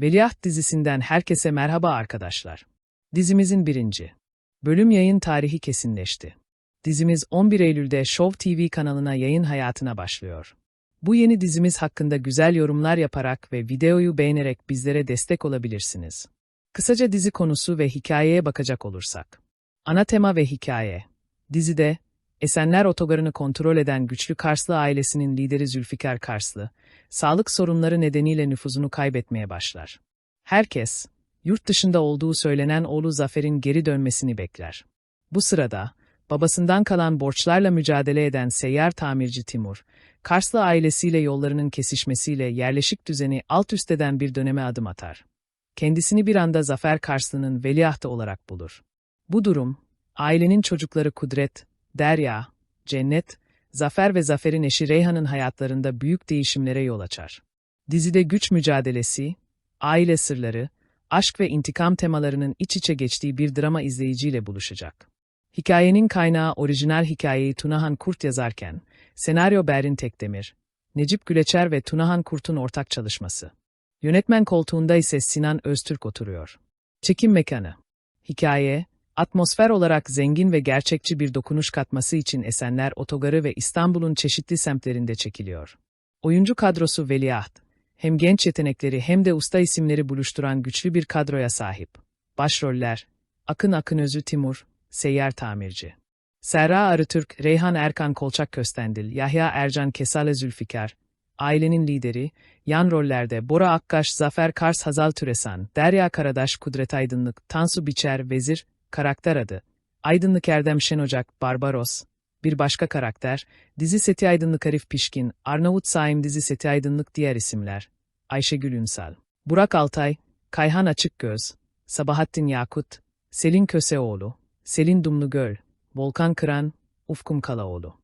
Veliaht dizisinden herkese merhaba arkadaşlar. Dizimizin birinci. Bölüm yayın tarihi kesinleşti. Dizimiz 11 Eylül'de Show TV kanalına yayın hayatına başlıyor. Bu yeni dizimiz hakkında güzel yorumlar yaparak ve videoyu beğenerek bizlere destek olabilirsiniz. Kısaca dizi konusu ve hikayeye bakacak olursak. Ana tema ve hikaye. Dizide, Esenler Otogarı'nı kontrol eden güçlü Karslı ailesinin lideri Zülfikar Karslı, sağlık sorunları nedeniyle nüfuzunu kaybetmeye başlar. Herkes, yurt dışında olduğu söylenen oğlu Zafer'in geri dönmesini bekler. Bu sırada, babasından kalan borçlarla mücadele eden seyyar tamirci Timur, Karslı ailesiyle yollarının kesişmesiyle yerleşik düzeni alt üst eden bir döneme adım atar. Kendisini bir anda Zafer Karslı'nın veliahtı olarak bulur. Bu durum, ailenin çocukları Kudret, Derya, Cennet, Zafer ve Zafer'in eşi Reyhan'ın hayatlarında büyük değişimlere yol açar. Dizide güç mücadelesi, aile sırları, aşk ve intikam temalarının iç içe geçtiği bir drama izleyiciyle buluşacak. Hikayenin kaynağı orijinal hikayeyi Tunahan Kurt yazarken, senaryo Berin Tekdemir, Necip Güleçer ve Tunahan Kurt'un ortak çalışması. Yönetmen koltuğunda ise Sinan Öztürk oturuyor. Çekim mekanı. Hikaye, atmosfer olarak zengin ve gerçekçi bir dokunuş katması için Esenler Otogarı ve İstanbul'un çeşitli semtlerinde çekiliyor. Oyuncu kadrosu veliaht. Hem genç yetenekleri hem de usta isimleri buluşturan güçlü bir kadroya sahip. Başroller, Akın Akınözü Timur, Seyyar Tamirci. Serra Arıtürk, Reyhan Erkan Kolçak Köstendil, Yahya Ercan Kesale Zülfikar, ailenin lideri, yan rollerde Bora Akkaş, Zafer Kars Hazal Türesan, Derya Karadaş, Kudret Aydınlık, Tansu Biçer, Vezir, karakter adı, Aydınlık Erdem Şenocak, Barbaros, bir başka karakter, dizi seti Aydınlık Arif Pişkin, Arnavut Saim dizi seti Aydınlık diğer isimler, Ayşegül Ünsal, Burak Altay, Kayhan Açıkgöz, Sabahattin Yakut, Selin Köseoğlu, Selin Dumlugöl, Volkan Kıran, Ufkum Kalaoğlu.